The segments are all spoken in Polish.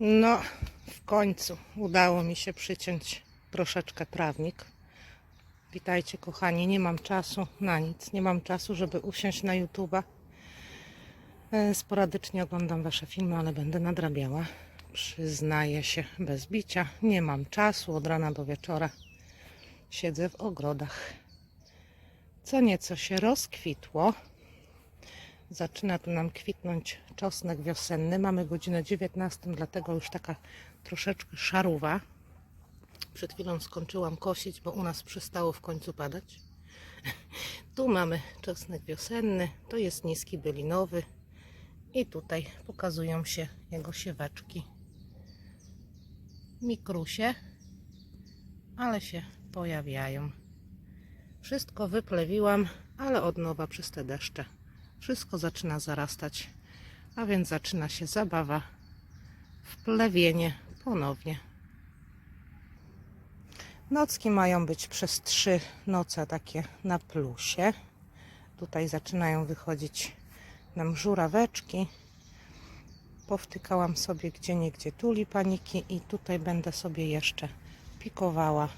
No, w końcu udało mi się przyciąć troszeczkę trawnik. Witajcie kochani, nie mam czasu na nic. Nie mam czasu, żeby usiąść na YouTube'a. E, Sporadycznie oglądam Wasze filmy, ale będę nadrabiała. Przyznaję się bez bicia. Nie mam czasu od rana do wieczora. Siedzę w ogrodach. Co nieco się rozkwitło. Zaczyna tu nam kwitnąć czosnek wiosenny. Mamy godzinę 19, dlatego już taka troszeczkę szaruwa. Przed chwilą skończyłam kosić, bo u nas przestało w końcu padać. Tu mamy czosnek wiosenny, to jest niski bylinowy i tutaj pokazują się jego sieweczki. Mikrusie, ale się pojawiają. Wszystko wyplewiłam, ale od nowa przez te deszcze. Wszystko zaczyna zarastać, a więc zaczyna się zabawa w plewienie ponownie. Nocki mają być przez trzy noce takie na plusie. Tutaj zaczynają wychodzić nam żuraweczki. Powtykałam sobie gdzie niegdzie tulipaniki i tutaj będę sobie jeszcze pikowała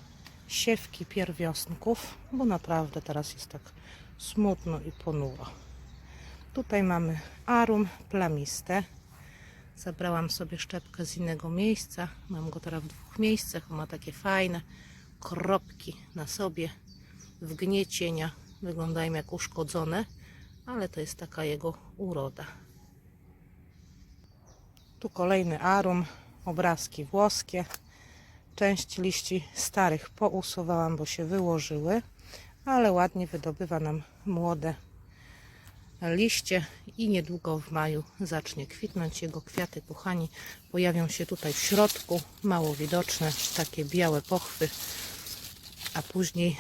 siewki pierwiosnków, bo naprawdę teraz jest tak smutno i ponuro. Tutaj mamy arum plamiste. Zabrałam sobie szczepkę z innego miejsca. Mam go teraz w dwóch miejscach. On ma takie fajne kropki na sobie w gniecienia. Wyglądają jak uszkodzone, ale to jest taka jego uroda. Tu kolejny arum, obrazki włoskie. Część liści starych pousuwałam, bo się wyłożyły, ale ładnie wydobywa nam młode liście i niedługo w maju zacznie kwitnąć. Jego kwiaty, kochani, pojawią się tutaj w środku, mało widoczne, takie białe pochwy, a później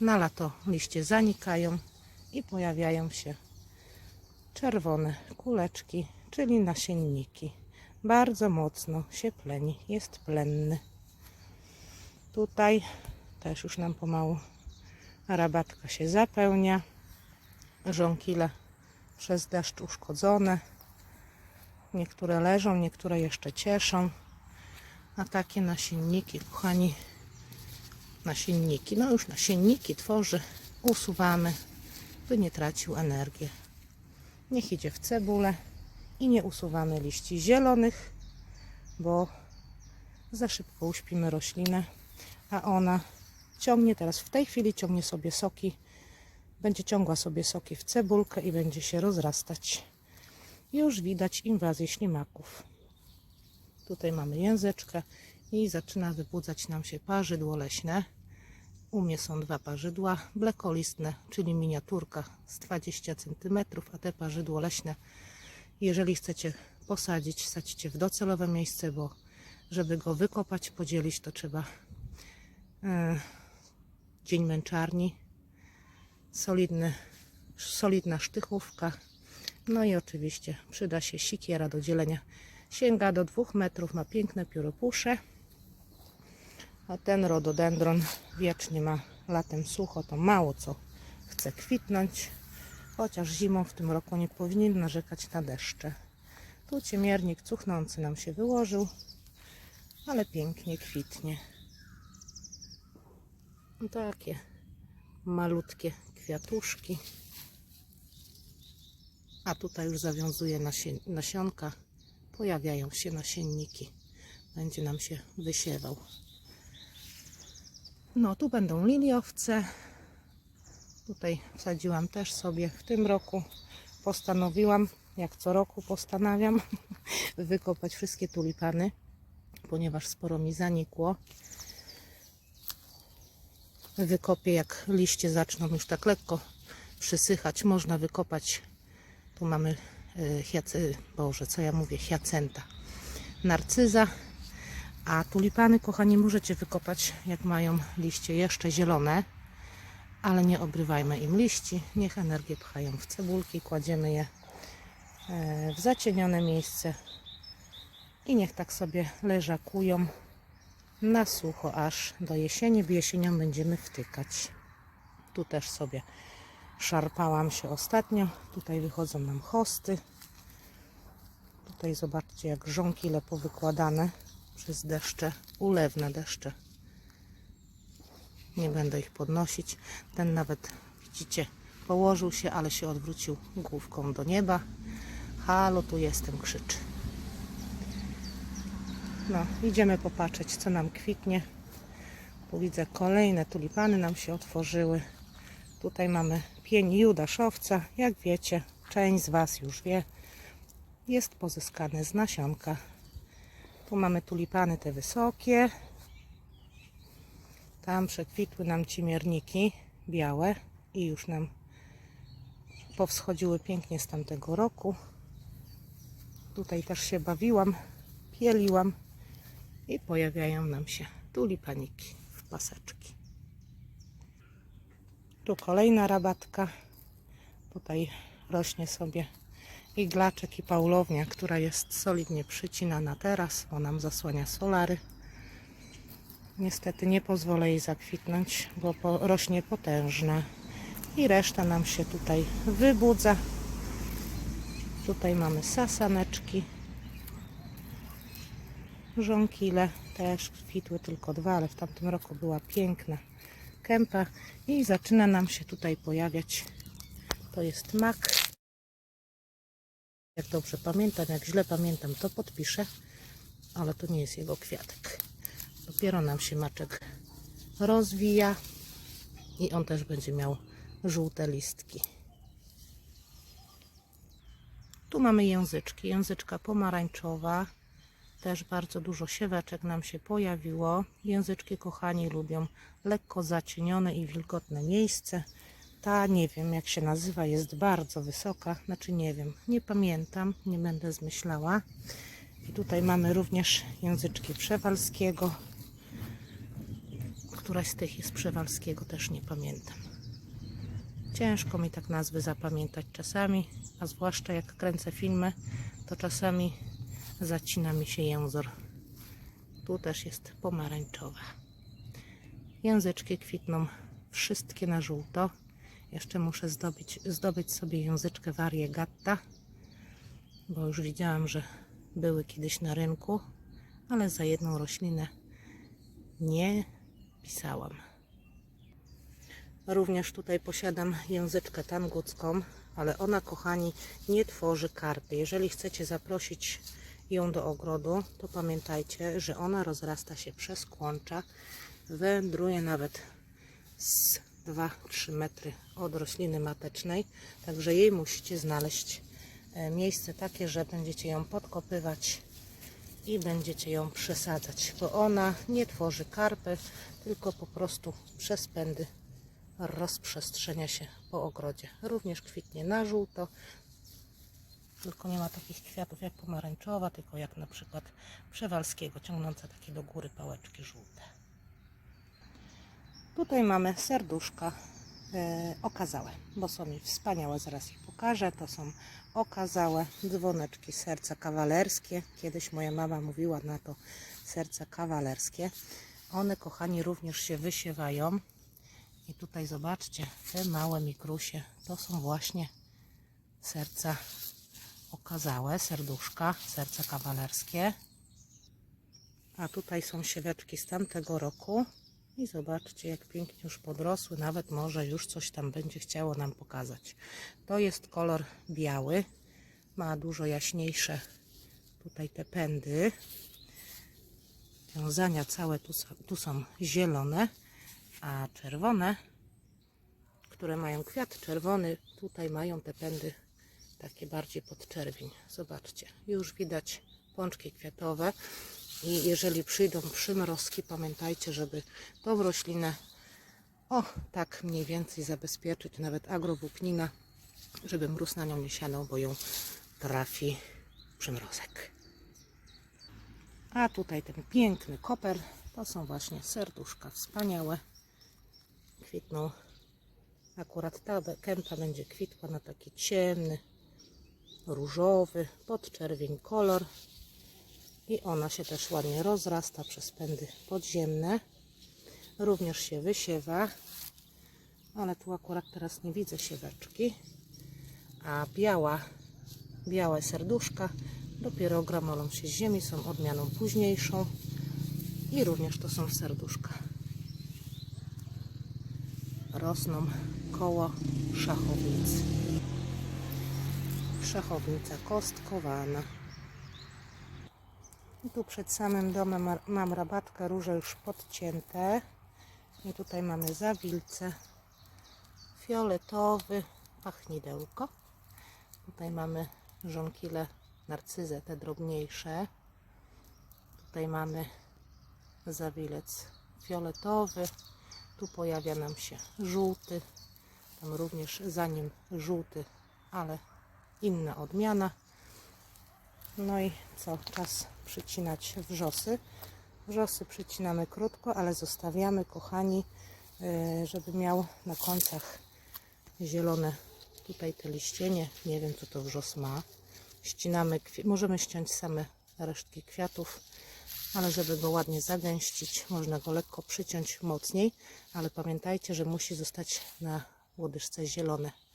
na lato liście zanikają i pojawiają się czerwone kuleczki, czyli nasienniki. Bardzo mocno się pleni, jest plenny. Tutaj też już nam pomału rabatka się zapełnia. Żonkile przez deszcz uszkodzone. Niektóre leżą, niektóre jeszcze cieszą. A takie nasienniki, kochani, nasienniki, no już nasienniki tworzy, usuwamy, by nie tracił energię. Niech idzie w cebulę i nie usuwamy liści zielonych, bo za szybko uśpimy roślinę, a ona ciągnie teraz, w tej chwili ciągnie sobie soki będzie ciągła sobie soki w cebulkę i będzie się rozrastać. Już widać inwazję ślimaków. Tutaj mamy języczkę i zaczyna wybudzać nam się parzydło leśne. U mnie są dwa parzydła, blekolistne, czyli miniaturka z 20 cm, a te parzydło leśne, jeżeli chcecie posadzić, sadźcie w docelowe miejsce, bo żeby go wykopać, podzielić, to trzeba e, dzień męczarni, solidny, solidna sztychówka. No i oczywiście przyda się sikiera do dzielenia. Sięga do 2 metrów, ma piękne pióropusze. A ten rododendron wiecznie ma latem sucho, to mało co chce kwitnąć. Chociaż zimą w tym roku nie powinien narzekać na deszcze. Tu ciemiernik cuchnący nam się wyłożył, ale pięknie kwitnie. Takie malutkie kwiatuszki. A tutaj już zawiązuje nasionka. Pojawiają się nasienniki. Będzie nam się wysiewał. No, tu będą liliowce. Tutaj wsadziłam też sobie w tym roku. Postanowiłam, jak co roku postanawiam, wykopać wszystkie tulipany, ponieważ sporo mi zanikło wykopię, jak liście zaczną już tak lekko przysychać, można wykopać. Tu mamy e, hiacy, Boże, co ja mówię, hiacenta, narcyza, a tulipany, kochani, możecie wykopać, jak mają liście jeszcze zielone, ale nie obrywajmy im liści, niech energię pchają w cebulki, kładziemy je e, w zacienione miejsce i niech tak sobie leżakują na sucho aż do jesieni. W jesienią będziemy wtykać. Tu też sobie szarpałam się ostatnio. Tutaj wychodzą nam hosty. Tu Tutaj zobaczcie, jak żonkile powykładane przez deszcze, ulewne deszcze. Nie będę ich podnosić. Ten nawet, widzicie, położył się, ale się odwrócił główką do nieba. Halo, tu jestem, krzyczy. No, idziemy popatrzeć, co nam kwitnie. Tu widzę kolejne tulipany nam się otworzyły. Tutaj mamy pień judaszowca. Jak wiecie, część z Was już wie, jest pozyskany z nasionka. Tu mamy tulipany te wysokie. Tam przekwitły nam cimierniki białe i już nam powschodziły pięknie z tamtego roku. Tutaj też się bawiłam, pieliłam i pojawiają nam się tulipaniki w paseczki. Tu kolejna rabatka. Tutaj rośnie sobie iglaczek i paulownia, która jest solidnie przycinana teraz, bo nam zasłania solary. Niestety nie pozwolę jej zakwitnąć, bo rośnie potężna. I reszta nam się tutaj wybudza. Tutaj mamy sasaneczki. Żonkile też kwitły tylko dwa, ale w tamtym roku była piękna kępa. I zaczyna nam się tutaj pojawiać, to jest mak. Jak dobrze pamiętam, jak źle pamiętam, to podpiszę, ale to nie jest jego kwiatek. Dopiero nam się maczek rozwija i on też będzie miał żółte listki. Tu mamy języczki. Języczka pomarańczowa. Też bardzo dużo sieweczek nam się pojawiło. Języczki, kochani, lubią lekko zacienione i wilgotne miejsce. Ta, nie wiem jak się nazywa, jest bardzo wysoka. Znaczy nie wiem, nie pamiętam, nie będę zmyślała. I tutaj mamy również języczki przewalskiego. Któraś z tych jest przewalskiego, też nie pamiętam. Ciężko mi tak nazwy zapamiętać czasami, a zwłaszcza jak kręcę filmy, to czasami zacina mi się jęzor. Tu też jest pomarańczowa. Języczki kwitną wszystkie na żółto. Jeszcze muszę zdobyć, zdobyć sobie języczkę variegatta, bo już widziałam, że były kiedyś na rynku, ale za jedną roślinę nie pisałam. Również tutaj posiadam języczkę tangucką, ale ona, kochani, nie tworzy karpy. Jeżeli chcecie zaprosić ją do ogrodu, to pamiętajcie, że ona rozrasta się przez kłącza, wędruje nawet z 2-3 metry od rośliny matecznej, także jej musicie znaleźć e, miejsce takie, że będziecie ją podkopywać i będziecie ją przesadzać, bo ona nie tworzy karpy, tylko po prostu przez pędy rozprzestrzenia się po ogrodzie. Również kwitnie na żółto, tylko nie ma takich kwiatów jak pomarańczowa, tylko jak na przykład przewalskiego, ciągnące takie do góry pałeczki żółte. Tutaj mamy serduszka e, okazałe, bo są mi wspaniałe, zaraz ich pokażę. To są okazałe dzwoneczki serca kawalerskie. Kiedyś moja mama mówiła na to serca kawalerskie. One, kochani, również się wysiewają. I tutaj zobaczcie, te małe mikrusie to są właśnie serca okazałe, serduszka, serca kawalerskie. A tutaj są sieweczki z tamtego roku. I zobaczcie, jak pięknie już podrosły. Nawet może już coś tam będzie chciało nam pokazać. To jest kolor biały. Ma dużo jaśniejsze tutaj te pędy. Wiązania całe tu, tu są zielone, a czerwone, które mają kwiat czerwony, tutaj mają te pędy takie bardziej pod czerwień. Zobaczcie, już widać pączki kwiatowe. I jeżeli przyjdą przymrozki, pamiętajcie, żeby tą roślinę o tak mniej więcej zabezpieczyć, nawet agrowłóknina, żeby mróz na nią nie sianął, bo ją trafi przymrozek. A tutaj ten piękny koper, to są właśnie serduszka wspaniałe. Kwitną. Akurat ta kępa będzie kwitła na taki ciemny, różowy, podczerwień kolor. I ona się też ładnie rozrasta przez pędy podziemne. Również się wysiewa. Ale tu akurat teraz nie widzę sieweczki. A biała, białe serduszka Dopiero gramolą się z ziemi są odmianą późniejszą i również to są serduszka. Rosną koło szachownicy. Szachownica kostkowana. I tu przed samym domem ma- mam rabatkę róże już podcięte. I tutaj mamy zawilce fioletowy, pachnidełko. Tutaj mamy żonkile narcyzę, te drobniejsze. Tutaj mamy zawilec fioletowy. Tu pojawia nam się żółty. Tam również za nim żółty, ale inna odmiana. No i co? Czas przycinać wrzosy. Wrzosy przycinamy krótko, ale zostawiamy, kochani, yy, żeby miał na końcach zielone tutaj te liścienie. Nie wiem, co to wrzos ma. Ścinamy, możemy ściąć same resztki kwiatów, ale żeby go ładnie zagęścić, można go lekko przyciąć mocniej, ale pamiętajcie, że musi zostać na łodyżce zielone.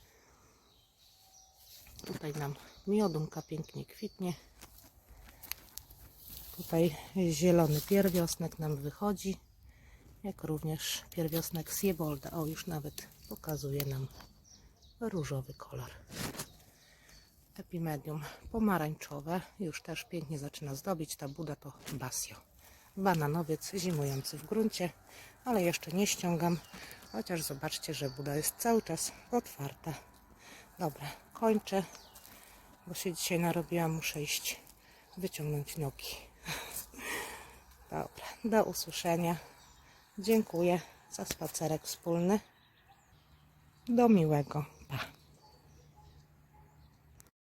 Tutaj nam miodunka pięknie kwitnie. Tutaj zielony pierwiosnek nam wychodzi, jak również pierwiosnek Siebolda. O, już nawet pokazuje nam różowy kolor. Epimedium pomarańczowe, już też pięknie zaczyna zdobić. Ta buda to basio. Bananowiec zimujący w gruncie, ale jeszcze nie ściągam, chociaż zobaczcie, że buda jest cały czas otwarta. Dobra, kończę, bo się dzisiaj narobiłam, muszę iść wyciągnąć nogi. Dobra, do usłyszenia. Dziękuję za spacerek wspólny. Do miłego. Pa.